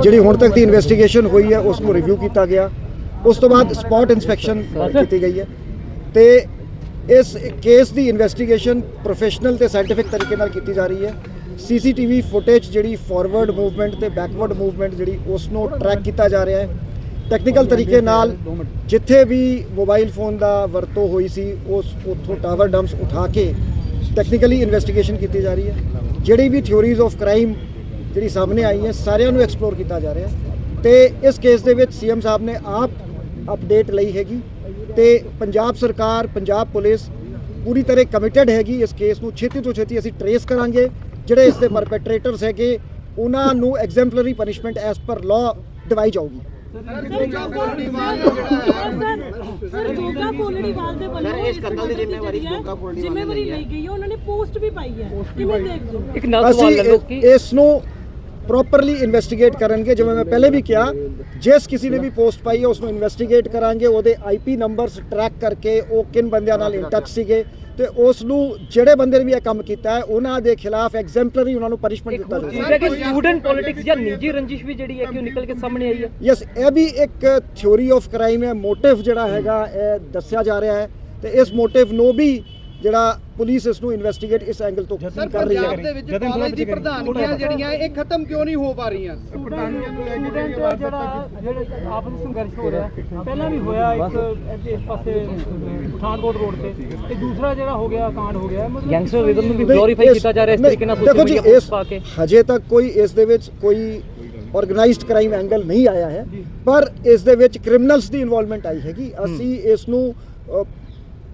ਜਿਹੜੀ ਹੁਣ ਤੱਕ ਦੀ ਇਨਵੈਸਟੀਗੇਸ਼ਨ ਹੋਈ ਹੈ, ਉਸ ਨੂੰ ਰਿਵਿਊ ਕੀਤਾ ਗਿਆ। ਉਸ ਤੋਂ ਬਾਅਦ ਸਪੌਟ ਇਨਸਪੈਕਸ਼ਨ ਕੀਤੀ ਗਈ ਹੈ। ਤੇ ਇਸ ਕੇਸ ਦੀ ਇਨਵੈਸਟੀਗੇਸ਼ਨ ਪ੍ਰੋਫੈਸ਼ਨਲ ਤੇ ਸਾਇੰਟੀਫਿਕ ਤਰੀਕੇ ਨਾਲ ਕੀਤੀ ਜਾ ਰਹੀ ਹੈ। ਸੀਸੀਟੀਵੀ ਫੁਟੇਜ ਜਿਹੜੀ ਫਾਰਵਰਡ ਮੂਵਮੈਂਟ ਤੇ ਬੈਕਵਰਡ ਮੂਵਮੈਂਟ ਜਿਹੜੀ, ਉਸ ਨੂੰ ਟਰੈਕ ਕੀਤਾ ਜਾ ਰਿਹਾ ਹੈ। ਟੈਕਨੀਕਲ ਤਰੀਕੇ ਨਾਲ ਜਿੱਥੇ ਵੀ ਮੋਬਾਈਲ ਫੋਨ ਦਾ ਵਰਤੋਂ ਹੋਈ ਸੀ, ਉਸ ਉੱਥੋਂ ਟਾਵਰ ਡੰਪਸ ਉਠਾ ਕੇ ਟੈਕਨੀਕਲੀ ਇਨਵੈਸਟੀਗੇਸ਼ਨ ਕੀਤੀ ਜਾ ਰਹੀ ਹੈ। ਜਿਹੜੀ ਵੀ ਥਿਉਰੀਜ਼ ਆਫ ਕ੍ਰਾਈਮ ਜਿਹੜੀ ਸਾਹਮਣੇ ਆਈ ਹੈ ਸਾਰਿਆਂ ਨੂੰ ਐਕਸਪਲੋਰ ਕੀਤਾ ਜਾ ਰਿਹਾ ਹੈ। ਤੇ ਇਸ ਕੇਸ ਦੇ ਵਿੱਚ ਸੀਐਮ ਸਾਹਿਬ ਨੇ ਆਪ ਅਪਡੇਟ ਲਈ ਹੈਗੀ। ਤੇ ਪੰਜਾਬ ਸਰਕਾਰ ਪੰਜਾਬ ਪੁਲਿਸ ਪੂਰੀ ਤਰ੍ਹਾਂ ਕਮਿਟਡ ਹੈਗੀ ਇਸ ਕੇਸ ਨੂੰ। ਛੇਤੀ ਤੋਂ ਛੇਤੀ ਅਸੀਂ ਟਰੇਸ ਕਰਾਂਗੇ। ਜਿਹੜੇ ਇਸ ਦੇ ਪਰਪੈਟਰੇਟਰਸ ਹੈਗੇ ਉਹਨਾਂ ਨੂੰ exemplary punishment as per law ਦਿਵਾਈ ਜਾਊਗੀ। ਸਰ ਜੋਗਾ ਪੋਲੜੀਵਾਲ ਦੇ ਵੱਲੋਂ ਇਸ ਕਤਲ ਦੀ ਜ਼ਿੰਮੇਵਾਰੀ ਜੋਗਾ ਪੋਲੜੀਵਾਲ ਜ਼ਿੰਮੇਵਾਰੀ ਲਈ ਗਈ ਹੈ। ਉਹਨਾਂ ਨੇ ਪੋਸਟ ਵੀ ਪਾਈ ਹੈ। ਕਿਵੇਂ ਦੇਖਦੇ ਹੋ? ਇੱਕ ਨਾਲ ਅਸੀਂ ਸਵਾਲ ਲੈ ਲਓ ਕਿ ਇਹ- ਇਸ ਨੂੰ ਪ੍ਰੋਪਰਲੀ ਇਨਵੈਸਟੀਗੇਟ ਕਰਨਗੇ ਜਿਵੇਂ ਮੈਂ ਪਹਿਲੇ ਵੀ ਕਿਹਾ ਜਿਸ ਕਿਸੇ ਨੇ ਵੀ ਪੋਸਟ ਪਾਈ ਹੈ ਉਸ ਨੂੰ ਇਨਵੈਸਟੀਗੇਟ ਕਰਾਂਗੇ ਉਹਦੇ ਆਈਪੀ ਨੰਬਰਸ ਟਰੈਕ ਕਰਕੇ ਉਹ ਕਿਨ ਬੰਦਿਆਂ ਨਾਲ ਇਨ ਟੱਚ ਸੀਗੇ ਤੇ ਉਸ ਨੂੰ ਜਿਹੜੇ ਬੰਦੇ ਨੇ ਵੀ ਇਹ ਕੰਮ ਕੀਤਾ ਹੈ ਉਹਨਾਂ ਦੇ ਖਿਲਾਫ ਐਗਜ਼ੈਂਪਲਰੀ ਉਹਨਾਂ ਨੂੰ ਪਨਿਸ਼ਮੈਂਟ ਦਿੱਤਾ ਹੈ ਕਿ ਸਟੂਡੈਂਟ ਪੋਲਿਟਿਕਸ ਜਾਂ ਨਿੱਜੀ ਰੰਜਿਸ਼ ਵੀ ਜਿਹੜੀ ਹੈ ਕਿ ਉਹ ਨਿਕਲ ਕੇ ਸਾਹਮਣੇ ਆਈ ਹੈ ਯੈਸ ਇਹ ਵੀ ਇੱਕ ਥਿਉਰੀ ਆਫ ਕ੍ਰਾਈਮ ਹੈ ਮੋਟਿਵ ਜਿਹੜਾ ਹੈਗਾ ਇਹ ਦੱਸਿਆ ਜਾ ਰਿਹਾ ਹੈ ਤੇ ਇਸ ਮੋਟਿਵ ਨੂੰ ਵੀ ਜਿਹੜਾ ਪੁਲਿਸ ਇਸ ਨੂੰ ਇਨਵੈਸਟੀਗੇਟ ਇਸ ਐਂਗਲ ਤੋਂ ਸਰ ਕਰ ਰਹੀ ਪੰਜਾਬ ਹੈ। ਦੇ ਵਿੱਚ ਕਾਲਜ ਦੀ ਪ੍ਰਧਾਨਗੀਆਂ ਜਿਹੜੀਆਂ ਇਹ ਖਤਮ ਕਿਉਂ ਨਹੀਂ ਹੋ ਪਾ ਰਹੀਆਂ? ਸਟੂਡੈਂਟ ਜਿਹੜਾ ਜਿਹੜੇ ਆਪਸ ਸੰਘਰਸ਼ ਹੋ ਰਿਹਾ ਪਹਿਲਾਂ ਵੀ ਹੋਇਆ ਇੱਕ ਇੱਥੇ ਇਸ ਪਾਸੇ ਪਠਾਨਕੋਟ ਰੋਡ ਤੇ। ਤੇ ਦੂਸਰਾ ਜਿਹੜਾ ਹੋ ਗਿਆ ਕਾਂਡ ਹੋ ਗਿਆ ਮਤਲਬ ਗੈਂਗਸਟਰਿਜ਼ਮ ਨੂੰ ਵੀ ਗਲੋਰੀਫਾਈ ਕੀਤਾ ਜਾ ਰਿਹਾ ਇਸ ਤਰੀਕੇ ਨਾਲ ਦੇਖੋ ਜੀ ਇਸ ਪਾ ਕੇ। ਹਜੇ ਤੱਕ ਕੋਈ ਇਸ ਦੇ ਵਿੱਚ ਕੋਈ ਆਰਗੇਨਾਈਜ਼ਡ ਕ੍ਰਾਈਮ ਐਂਗਲ ਨਹੀਂ ਆਇਆ ਹੈ। ਪਰ ਇਸ ਦੇ ਵਿੱਚ ਕ੍ਰਿਮੀਨਲਸ ਦੀ ਇਨਵੋਲਵਮੈਂਟ ਆਈ ਹੈਗੀ। ਅਸੀਂ ਇਸ ਨੂੰ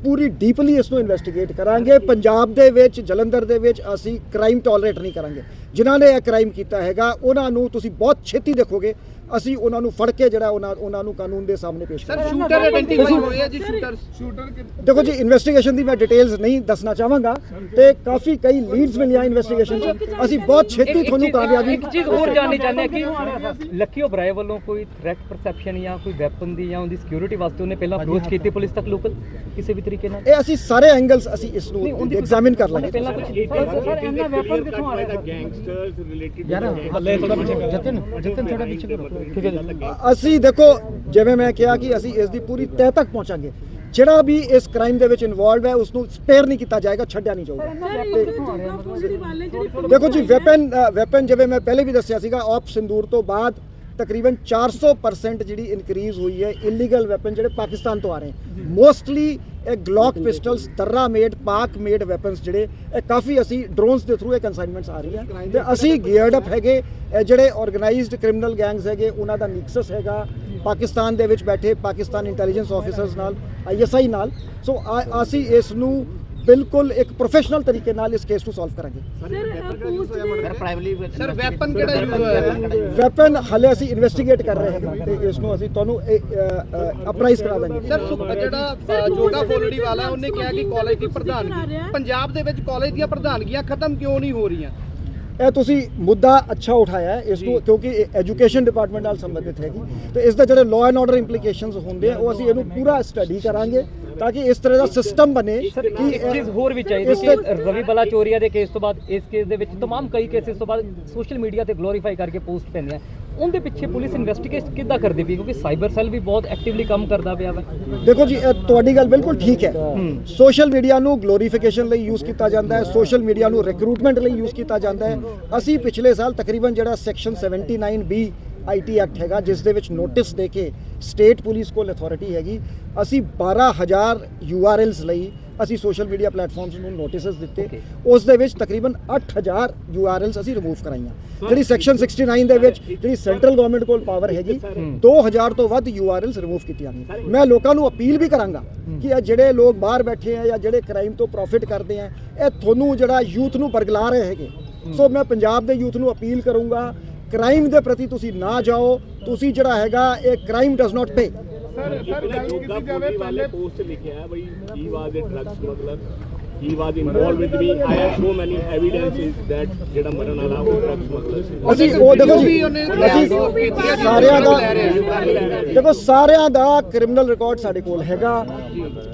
ਪੂਰੀ ਡੀਪਲੀ ਇਸ ਨੂੰ ਇਨਵੈਸਟੀਗੇਟ ਕਰਾਂਗੇ। ਪੰਜਾਬ ਦੇ ਵਿੱਚ, ਜਲੰਧਰ ਦੇ ਵਿੱਚ ਅਸੀਂ ਕ੍ਰਾਈਮ ਟੋਲਰੇਟ ਨਹੀਂ ਕਰਾਂਗੇ। ਜਿਨ੍ਹਾਂ ਨੇ ਇਹ ਕ੍ਰਾਈਮ ਕੀਤਾ ਹੈਗਾ, ਉਹਨਾਂ ਨੂੰ ਤੁਸੀਂ ਬਹੁਤ ਛੇਤੀ ਦੇਖੋਗੇ। ਅਸੀਂ ਉਹਨਾਂ ਨੂੰ ਫੜ ਕੇ ਜਿਹੜਾ ਉਹਨਾਂ ਉਹਨਾਂ ਨੂੰ ਕਾਨੂੰਨ ਦੇ ਸਾਹਮਣੇ ਪੇਸ਼ ਸਰ ਕਰਾਂਗੇ ਸ਼ੂਟਰ ਆਇਡੈਂਟੀਫਾਈ ਹੋਏ ਆ ਜੀ ਸ਼ੂਟਰ ਦੇਖੋ ਜੀ ਇਨਵੈਸਟੀਗੇਸ਼ਨ ਦੀ ਮੈਂ ਡਿਟੇਲਸ ਨਹੀਂ ਦੱਸਣਾ ਚਾਹਾਂਗਾ ਤੇ ਕਾਫੀ ਕਈ ਲੀਡਸ ਮਿਲੀਆਂ ਇਨਵੈਸਟੀਗੇਸ਼ਨ 'ਚ ਅਸੀਂ ਬਹੁਤ ਛੇਤੀ ਤੁਹਾਨੂੰ ਕਾਮਯਾਬੀ ਇੱਕ ਚੀਜ਼ ਹੋਰ ਜਾਣਨੀ ਚਾਹੁੰਦੇ ਹਾਂ ਕਿ ਲੱਕੀ ਓਬਰਾਏ ਵੱਲੋਂ ਕੋਈ ਥ੍ਰੈਟ ਪਰਸੈਪਸ਼ਨ ਜਾਂ ਕੋਈ ਵੈਪਨ ਦੀ ਜਾਂ ਉਹਦੀ ਸਿਕਿਉਰਿਟੀ ਵਾਸਤੇ ਉਹਨੇ ਪਹਿਲਾਂ ਅਪਰੋਚ ਕੀਤੀ ਪੁਲਿਸ ਤੱਕ ਲੋਕਲ ਕਿਸੇ ਵੀ ਤਰੀਕੇ ਨਾਲ ਇਹ ਅਸੀਂ ਸਾਰੇ ਐਂਗਲਸ ਅਸੀਂ ਇਸ ਨੂੰ ਐਗਜ਼ਾਮਿਨ ਕਰ ਲਾਂਗੇ ਪਹਿਲਾਂ ਕੁਝ ਸਰ ਇਹਨਾਂ ਵੈਪਨ ਕਿੱਥੋਂ ਆ ਰਿਹਾ ਗੈਂਗਸਟਰਸ ਰਿਲੇਟਡ ਯਾਰ ਹੱਲੇ ਥੋੜਾ ਪਿੱਛੇ ਜਤਨ ਜਤਨ ਥੋੜਾ ਪਿੱਛੇ ਕਰੋ ਠੀਕ ਹੈ ਜੀ। ਅਸੀਂ ਦੇਖੋ ਜਿਵੇਂ ਮੈਂ ਕਿਹਾ ਕਿ ਅਸੀਂ ਇਸ ਦੀ ਪੂਰੀ ਤਹਿ ਤੱਕ ਪਹੁੰਚਾਂਗੇ। ਜਿਹੜਾ ਵੀ ਇਸ ਕ੍ਰਾਈਮ ਦੇ ਵਿੱਚ ਇਨਵੋਲਵ ਹੈ ਉਸ ਨੂੰ ਸਪੇਅਰ ਨਹੀਂ ਕੀਤਾ ਜਾਏਗਾ ਛੱਡਿਆ ਨਹੀਂ ਜਾਊਗਾ। ਦੇਖੋ ਜੀ ਵੈਪਨ ਵੈਪਨ ਜਿਵੇਂ ਮੈਂ ਪਹਿਲੇ ਵੀ ਦੱਸਿਆ ਸੀਗਾ ਆਪ ਸਿੰਦੂਰ ਤੋਂ ਬਾਅਦ ਤਕਰੀਬਨ 400% ਜਿਹੜੀ ਇਨਕਰੀਜ਼ ਹੋਈ ਹੈ ਇਲੀਗਲ ਵੈਪਨ ਜਿਹੜੇ ਪਾਕਿਸਤਾਨ ਤੋਂ ਆ ਰਹੇ ਮੋਸਟਲੀ ਇਹ Glock pistols Darra made Pak made weapons ਜਿਹੜੇ ਇਹ ਕਾਫੀ ਅਸੀਂ ਡਰੋਨਸ ਦੇ ਥਰੂ ਇਹ ਕਨਸਾਈਨਮੈਂਟਸ ਆ ਰਹੀਆਂ। ਤੇ ਅਸੀਂ ਗੀਅਰਡ ਅਪ ਹੈਗੇ ਇਹ ਜਿਹੜੇ ਆਰਗੇਨਾਈਜ਼ਡ ਕ੍ਰਿਮੀਨਲ ਗੈਂਗਸ ਹੈਗੇ ਉਹਨਾਂ ਦਾ ਨਿਕਸਸ ਹੈਗਾ ਪਾਕਿਸਤਾਨ ਦੇ ਵਿੱਚ ਬੈਠੇ ਪਾਕਿਸਤਾਨ ਇੰਟੈਲੀਜੈਂਸ ਆਫੀਸਰਸ ਨਾਲ ਆਈਐਸਆਈ ਨਾਲ। ਸੋ ਆ- ਅਸੀਂ ਇਸ ਨੂੰ ਬਿਲਕੁਲ ਇੱਕ ਪ੍ਰੋਫੈਸ਼ਨਲ ਤਰੀਕੇ ਨਾਲ ਇਸ ਕੇਸ ਨੂੰ ਸੋਲਵ ਕਰਾਂਗੇ। ਸਰ ਵੈਪਨ ਕਿਹੜਾ ਯੂਜ਼ ਹੋਇਆ ਵੈਪਨ ਹਾਲੇ ਅਸੀਂ ਇਨਵੈਸਟੀਗੇਟ ਕਰ ਰਹੇ ਹਾਂ ਤੇ ਇਸ ਨੂੰ ਅਸੀਂ ਤੁਹਾਨੂੰ ਅਪਰਾਈਜ਼ ਕਰਾ ਦਾਂਗੇ। ਸਰ ਜਿਹੜਾ ਜੋਗਾ ਫੋਲੜੀ ਵਾਲਾ ਉਹਨੇ ਕਿਹਾ ਕਿ ਕਾਲਜ ਦੀ ਪ੍ਰਧਾਨਗੀ। ਪੰਜਾਬ ਦੇ ਵਿੱਚ ਕਾਲਜ ਦੀਆਂ ਪ੍ਰਧਾਨਗੀਆਂ ਖਤਮ ਕਿਉਂ ਨਹੀਂ ਹੋ ਰਹੀਆਂ? ਇਹ ਤੁਸੀਂ ਮੁੱਦਾ ਅੱਛਾ ਉਠਾਇਆ ਹੈ ਇਸ ਨੂੰ ਕਿਉਂਕਿ ਐਜੂਕੇਸ਼ਨ ਡਿਪਾਰਟਮੈਂਟ ਨਾਲ ਸੰਬੰਧਿਤ ਹੈਗੀ ਤੇ ਇਸ ਦੇ ਜਿਹੜੇ ਲਾਅ ਐਂਡ ਆਰਡਰ ਇੰਪਲੀਕੇਸ਼ਨਸ ਹੁੰਦੇ ਆ ਉਹ ਅਸੀਂ ਇਹਨੂੰ ਪੂਰਾ ਸਟੱਡੀ ਕਰਾਂਗੇ ਤਾਂ ਕਿ ਇਸ ਤਰ੍ਹਾਂ ਦਾ ਸਿਸਟਮ ਬਣੇ ਸਰ ਕਿ ਇੱਕ ਚੀਜ਼ ਹੋਰ ਵੀ ਚਾਹੀਦੀ ਇਸ ਕਿ ਤੇ- ਰਵੀ ਬਲਾਚੋਰੀਆ ਦੇ ਕੇਸ ਤੋਂ ਬਾਅਦ ਇਸ ਕੇਸ ਦੇ ਵਿੱਚ तमाम ਕਈ ਕੇਸਿਸ ਤੋਂ ਬਾਅਦ ਸੋਸ਼ਲ ਮੀਡੀਆ ਤੇ ਗਲੋਰੀਫਾਈ ਕਰਕੇ ਪੋਸਟ ਪੈਂਦੀਆਂ ਉਹਦੇ ਪਿੱਛੇ ਪੁਲਿਸ ਇਨਵੈਸਟੀਗੇਟ ਕਿੱਦਾਂ ਕਰਦੀ ਪਈ? ਕਿਉਂਕਿ ਸਾਈਬਰ ਸੈੱਲ ਵੀ ਬਹੁਤ ਐਕਟਿਵਲੀ ਕੰਮ ਕਰਦਾ ਪਿਆ ਵਾ। ਦੇਖੋ ਜੀ ਇਹ ਤੁਹਾਡੀ ਗੱਲ ਬਿਲਕੁਲ ਠੀਕ ਹੈ। ਸੋਸ਼ਲ ਮੀਡੀਆ ਨੂੰ ਗਲੋਰੀਫਿਕੇਸ਼ਨ ਲਈ ਯੂਜ਼ ਕੀਤਾ ਜਾਂਦਾ ਹੈ ਸੋਸ਼ਲ ਮੀਡੀਆ ਨੂੰ ਰਿਕਰੂਟਮੈਂਟ ਲਈ ਯੂਜ਼ ਕੀਤਾ ਜਾਂਦਾ ਹੈ। ਅਸੀਂ ਪਿਛਲੇ ਸਾਲ ਤਕਰੀਬਨ ਜਿਹੜਾ ਸੈਕਸ਼ਨ 79 ਬੀ ਆਈਟੀ ਐਕਟ ਹੈਗਾ ਜਿਸ ਦੇ ਵਿੱਚ ਨੋਟਿਸ ਦੇ ਕੇ ਸਟੇਟ ਪੁਲਿਸ ਕੋਲ ਅਥਾਰਟੀ ਹੈਗੀ ਅਸੀਂ 12000 ਯੂਆਰਐਲਸ ਲਈ ਅਸੀਂ ਸੋਸ਼ਲ ਮੀਡੀਆ ਪਲੇਟਫਾਰਮਸ ਨੂੰ ਨੋਟਿਸਸ ਦਿੱਤੇ. ਉਸ ਦੇ ਵਿੱਚ ਤਕਰੀਬਨ 8000 ਯੂਆਰਐਲਸ ਅਸੀਂ ਰਿਮੂਵ ਕਰਾਈਆਂ। ਜਿਹੜੀ ਸੈਕਸ਼ਨ 69 ਦੇ ਵਿੱਚ ਜਿਹੜੀ ਸੈਂਟਰਲ ਗਵਰਨਮੈਂਟ ਕੋਲ ਪਾਵਰ ਹੈਗੀ 2000 ਤੋਂ ਵੱਧ ਯੂਆਰਐਲਸ ਰਿਮੂਵ ਕੀਤੀਆਂ ਨੇ। ਮੈਂ ਲੋਕਾਂ ਨੂੰ ਅਪੀਲ ਵੀ ਕਰਾਂਗਾ ਕਿ ਇਹ ਜਿਹੜੇ ਲੋਕ ਬਾਹਰ ਬੈਠੇ ਆ ਜਾਂ ਜਿਹੜੇ ਕ੍ਰਾਈਮ ਤੋਂ ਪ੍ਰੋਫਿਟ ਕਰਦੇ ਆ ਇਹ ਤੁਹਾਨੂੰ ਜਿਹੜਾ ਯੂਥ ਨੂੰ ਬਰਗਲਾ ਰਹੇ ਹੈਗੇ। ਸੋ ਮੈਂ ਪੰਜਾਬ ਦੇ ਯੂਥ ਨੂੰ ਅਪੀਲ ਕਰੂੰਗਾ ਕ੍ਰਾਈਮ ਦੇ ਪ੍ਰਤੀ ਤੁਸੀਂ ਨਾ ਜਾਓ ਤੁਸੀਂ ਜਿਹੜਾ ਹੈਗਾ ਇਹ crime does not pay sir sir ਗੱਲ ਕੀਤੀ ਜਾਵੇ ਪਹਿਲੇ ਪੋਸਟ ਲਿਖਿਆ ਹੈ ਬਈ he was a drug smuggler he was involved with me i have so many evidences that ਜਿਹੜਾ ਮਰਨ ਵਾਲਾ ਉਹ ਡਰਗ ਸਮਗਲਰ ਸੀ। ਅਸੀਂ ਉਹ ਦੇਖੋ ਜੋ ਅਸੀਂ ਹੈ, ਸਾਰਿਆਂ ਦਾ ਰਹੇ। ਦੇਖੋ ਸਾਰਿਆਂ ਦਾ ਕ੍ਰਿਮੀਨਲ ਰਿਕਾਰਡ ਸਾਡੇ ਕੋਲ ਹੈਗਾ।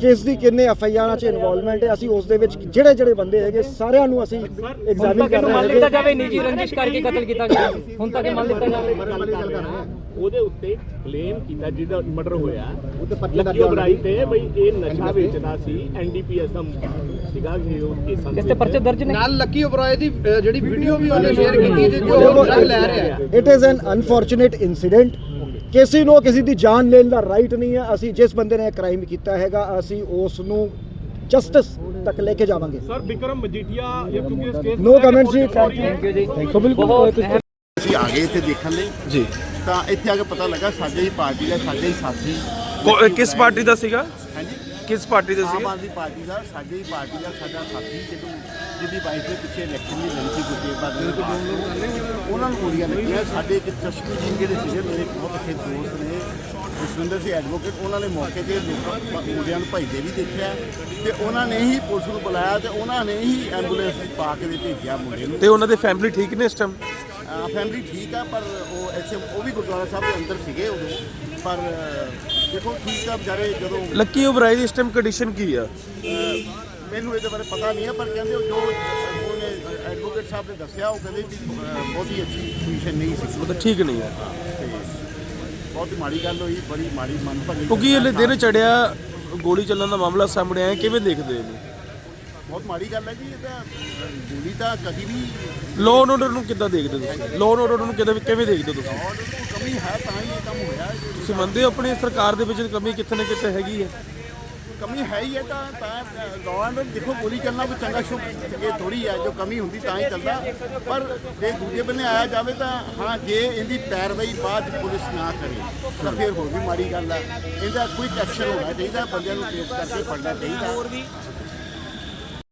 ਕਿਸ ਦੀ ਕਿੰਨੇ ਐਫ ਆਈ ਆਰਾਂ 'ਚ ਇਨਵੋਲਵਮੈਂਟ ਹੈ ਅਸੀਂ ਉਸ ਦੇ ਵਿੱਚ ਜਿਹੜੇ ਜਿਹੜੇ ਬੰਦੇ ਹੈਗੇ ਸਾਰਿਆਂ ਨੂੰ ਅਸੀਂ ਐਗਜ਼ਾਮਿਨ ਕਰ ਇਹਨੂੰ ਮੰਨ ਰਹੇ ਲਿੱਤਾ ਜਾਵੇ ਨਿੱਜੀ ਰੰਜਿਸ਼ ਕਰਕੇ ਕਤਲ ਕੀਤਾ ਗਿਆ। ਹੁਣ ਤੱਕ ਮੰਨ ਲਿੱਤਾ ਜਾਵੇ। ਉਹਦੇ ਉੱਤੇ ਕਲੇਮ ਕੀਤਾ ਜਿਹਦਾ ਮਰਡਰ ਹੋਇਆ। ਲੱਕੀ ਬਰਾਈ ਤੇ ਬਈ ਇਹ ਨਸ਼ਾ ਵੇਚਦਾ ਸੀ ਐਨਡੀਪੀਐਸ ਦਾ ਸੀਗਾ ਕਿ ਉਹ ਕੇਸਾਂ ਇਸ ਤੇ ਪਰਚੇ ਦਰਜ ਨੇ? ਨਾਲ ਲੱਕੀ ਓਬਰਾਏ ਦੀ ਅ, ਜਿਹੜੀ ਵੀਡੀਓ ਵੀ ਉਹਨੇ ਸ਼ੇਅਰ ਕੀਤੀ ਜਿਸ ਜੋ ਉਹ ਡਰਗ ਲੈ ਰਿਹਾ ਹੈ। It is an unfortunate incident ਕਿਸੇ ਨੂੰ ਕਿਸੇ ਦੀ ਜਾਨ ਲੈਣ ਦਾ ਰਾਈਟ ਨਹੀਂ ਹੈ। ਅਸੀਂ ਜਿਸ ਬੰਦੇ ਨੇ ਕ੍ਰਾਈਮ ਕੀਤਾ ਹੈਗਾ ਅਸੀਂ ਉਸ ਨੂੰ ਜਸਟਿਸ ਤੱਕ ਲੈ ਕੇ ਜਾਵਾਂਗੇ। ਸਰ ਵਿਕਰਮ ਮਜੀਠੀਆ ਜਾਂ ਕਿਉਂਕਿ ਇਸ ਕੇਸ ਨੋ ਕਮੈਂਟ ਜੀ ਥੈਂਕ ਥੈਂਕ ਯੂ ਜੀ ਸੋ ਬਿਲਕੁਲ ਅਸੀਂ ਆ ਗਏ ਇੱਥੇ ਦੇਖਣ ਲਈ। ਜੀ। ਤਾਂ ਇੱਥੇ ਆ ਕੇ ਪਤਾ ਲੱਗਾ ਸਾਡੇ ਹੀ ਪਾਰਟੀ ਦਾ ਸਾਡੇ ਹੀ ਸਾਥੀ। ਕੋ- ਕਿਸ ਪਾਰਟੀ ਦਾ ਸੀਗਾ? ਹਾਂਜੀ। ਕਿਸ ਪਾਰਟੀ ਦਾ ਆਮ ਸੀਗਾ ਆਦਮੀ ਪਾਰਟੀ ਦਾ ਸਾਡੇ ਹੀ ਪਾਰਟੀ ਦਾ ਸਾਡਾ ਸਾਥੀ ਜਦੋਂ ਜਿਹਦੀ ਵਾਈਫ ਦੇ ਪਿੱਛੇ ਇਲੈਕਸ਼ਨ ਨਹੀਂ ਲੜੀ ਸੀ ਗੁਰਦੇਵ ਬਾਦਲ ਦੇ ਪਾਸ। ਉਹਨਾਂ ਨੂੰ ਗੋਲੀਆਂ ਲੱਗੀਆਂ। ਸਾਡੇ ਇੱਕ ਚਸ਼ਮੀ ਜੀ ਜਿਹੜੇ ਸੀਗੇ ਮੇਰੇ ਬਹੁਤ ਅੱਛੇ ਦੋਸਤ ਨੇ ਜਸਵਿੰਦਰ ਸਿੰਘ ਐਡਵੋਕੇਟ ਉਹਨਾਂ ਨੇ ਮੌਕੇ ਤੇ ਲੋਕਾਂ ਮੁੰਡਿਆਂ ਨੂੰ ਭਜਦੇ ਵੀ ਦੇਖਿਆ ਤੇ ਉਹਨਾਂ ਨੇ ਹੀ ਪੁਲਿਸ ਨੂੰ ਬੁਲਾਇਆ ਤੇ ਉਹਨਾਂ ਨੇ ਹੀ ਐਂਬੂਲੈਂਸ ਪਾ ਕੇ ਦੇ ਭੇਜਿਆ ਮੁੰਡੇ ਨੂੰ। ਤੇ ਉਹਨਾਂ ਦੇ ਫੈਮਿਲੀ ਠੀਕ ਨੇ ਇਸ ਟਾਈਮ ਫੈਮਿਲੀ ਠੀਕ ਆ ਪਰ ਉਹ ਐਸੇ ਉਹ ਵੀ ਗੁਰਦੁਆਰਾ ਸਾਹਿਬ ਦੇ ਅੰਦਰ ਸੀਗੇ ਉਦੋਂ। ਪਰ ਦੇਖੋ ਠੀਕ ਆ ਵਿਚਾਰੇ ਜਦੋਂ ਲੱਕੀ ਓਬਰਾਏ ਦੀ ਇਸ ਟਾਈਮ ਕੰਡੀਸ਼ਨ ਕੀ ਆ? ਅਹ, ਮੈਨੂੰ ਇਹਦੇ ਬਾਰੇ ਪਤਾ ਨਹੀਂ ਹੈ ਪਰ ਕਹਿੰਦੇ ਉਹ ਜੋ ਉਹਨੇ ਐਡਵੋਕੇਟ ਸਾਹਿਬ ਨੇ ਦੱਸਿਆ ਉਹ ਕਹਿੰਦੇ ਵੀ ਅਹ, ਬਹੁਤੀ ਅੱਛੀ ਪੋਜੀਸ਼ਨ ਨਹੀਂ ਸੀ। ਤਾਂ ਠੀਕ ਨਹੀਂ ਆ। ਤੇ ਬਹੁਤ ਹੀ ਮਾੜੀ ਗੱਲ ਹੋਈ ਬੜੀ ਮਾੜੀ ਮਨਭਾਗੀ ਕਿਉਂਕਿ ਇਹਲੇ ਦਿਨ ਚੜਿਆ ਗੋਲੀ ਚੱਲਣ ਦਾ ਮਾਮਲਾ ਸਾਹਮਣੇ ਆਇਆ ਕਿਵੇਂ ਦੇਖਦੇ ਇਹਨੂੰ? ਬਹੁਤ ਮਾੜੀ ਗੱਲ ਹੈ ਜੀ ਇਹ ਤਾਂ ਗੋਲੀ ਤਾਂ ਕਦੀ ਵੀ ਐਂਡ ਆਰਡਰ ਨੂੰ ਕਿੱਦਾਂ ਦੇਖਦੇ ਤੁਸੀਂ ਐਂਡ ਆਰਡਰ ਨੂੰ ਕਿੱਦਾਂ ਕਿਵੇਂ ਦੇਖਦੇ ਤੁਸੀਂ? ਔਰ ਕਮੀ ਹੈ ਤਾਂ ਹੀ ਇਹ ਕੰਮ ਹੋਇਆ ਹੈ। ਜੇ। ਤੁਸੀਂ ਮੰਨਦੇ ਹੋ ਆਪਣੀ ਸਰਕਾਰ ਦੇ ਵਿੱਚ ਕਮੀ ਕਿੱਥੇ ਨਾ ਕਿਤੇ ਹੈਗੀ ਹੈ? ਕਮੀ ਹੈ ਹੀ ਹੈ ਤਾਂ ਤਾਂ ਐਂਡ ਦੇਖੋ ਗੋਲੀ ਚੱਲਣਾ ਕੋਈ ਚੰਗਾ ਸ਼ੁਭ ਇਹ ਥੋੜੀ ਹੈ ਜੋ ਕਮੀ ਹੁੰਦੀ ਤਾਂ ਹੀ ਚੱਲਦਾ। ਪਰ ਜੇ ਦੂਜੇ ਬੰਨੇ ਆਇਆ ਜਾਵੇ ਤਾਂ ਹਾਂ ਜੇ ਇਹਦੀ ਪੈਰਵਾਈ ਬਾਅਦ 'ਚ ਪੁਲਿਸ ਨਾ ਕਰੇ ਤਾਂ ਫਿਰ ਹੋਰ ਵੀ ਮਾੜੀ ਗੱਲ ਹੈ। ਇਹਦਾ ਕੁਇਕ ਐਕਸ਼ਨ ਹੋਣਾ ਚਾਹੀਦਾ ਬੰਦਿਆਂ ਨੂੰ ਕੇਸ ਕਰਕੇ ਫੜਨਾ ਚਾਹੀਦਾ।